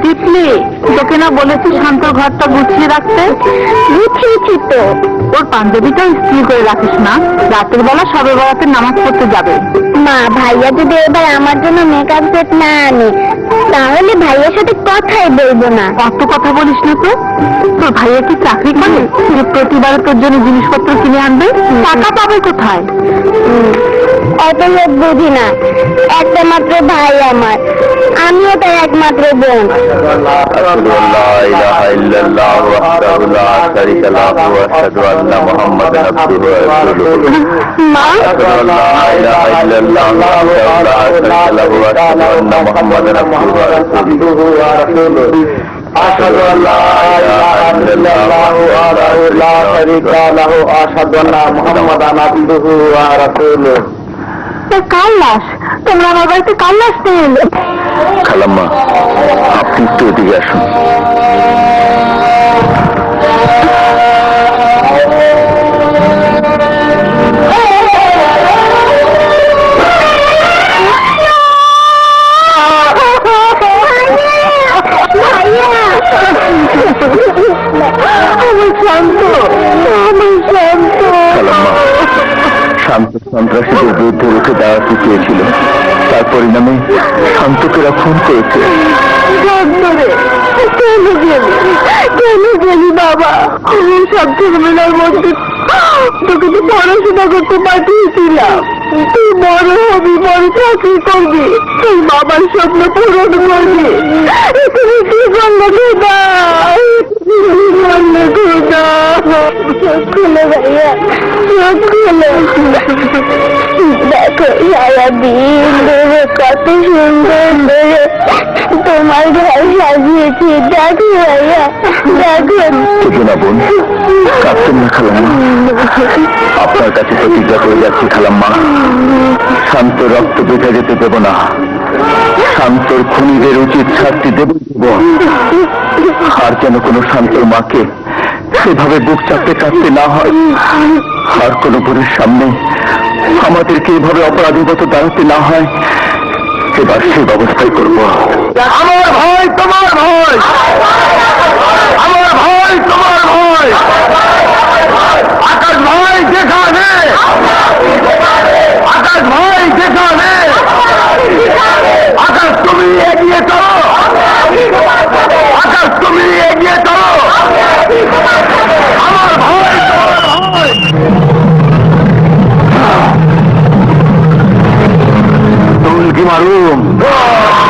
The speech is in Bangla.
টিপলি তোকে না বলেছি শান্তর ঘরটা গুছিয়ে রাখতে? গুছিয়েছি তো? ওর পাঞ্জাবিটা স্ত্রী করে রাখিস না। রাতের বেলা সবে বেড়াতে নামাজ পড়তে যাবে। মা ভাইয়া যদি এবার আমার জন্য মেকআপ সেট না আনে তাহলে ভাইয়ার সাথে কথাই বলব না। অত কথা বলিস না তো। তোর ভাইয়া কি চাকরি করে? যে প্রতিবারে তোর জন্য জিনিসপত্র কিনে আনবে? টাকা পাবে কোথায়? অত লোক বুঝি না একটা মাত্র ভাই আমার আমিও তার একমাত্র বোন মা أشهد أن لا إله إلا الله وحده لا شريك له أشهد أن محمدا عبده ورسوله কার লাশ তোমরা আমার বাড়িতে কার লাশ নিয়ে এলে খালাম্মা আপনি একটু এদিকে আসুন। আমার শান্ত আমার শান্ত খালাম্মা শান্ত সন্ত্রাসীদের বিরুদ্ধে রুখে দাঁড়াতে চেয়েছিল। তার পরিণামে শান্তকে খুন করেছে। তোকে তো পড়াশোনা করতে পাঠিয়েছিলাম। তুই বড় হবি, বড় চাকরি করবি। তুই বাবার স্বপ্ন পূরণ করবি। তুমি কি করলে খোদা কি করলে খোদা খুলে ভাইয়া চোখ খুলে দেখো সারাদিন ধরে কত সুন্দর ধরে তোমার ঘর সাজিয়েছি দেখো ভাইয়া দেখো কিছু না বোন আপনার কাছে প্রতিজ্ঞা করে যাচ্ছি, খালাম্মা। শান্ত রক্ত বেঁচে যেতে দেব না। শান্তর খুনিদের উচিত শাস্তি দেব আর যেন কোনো শান্তর মাকে সেভাবে বুক চাপতে চাপতে না হয়। আর কোনো বোনের সামনে আমাদেরকে এভাবে অপরাধীগত দাঁড়াতে না হয়। এবার সে ব্যবস্থাই করব। Guimaru.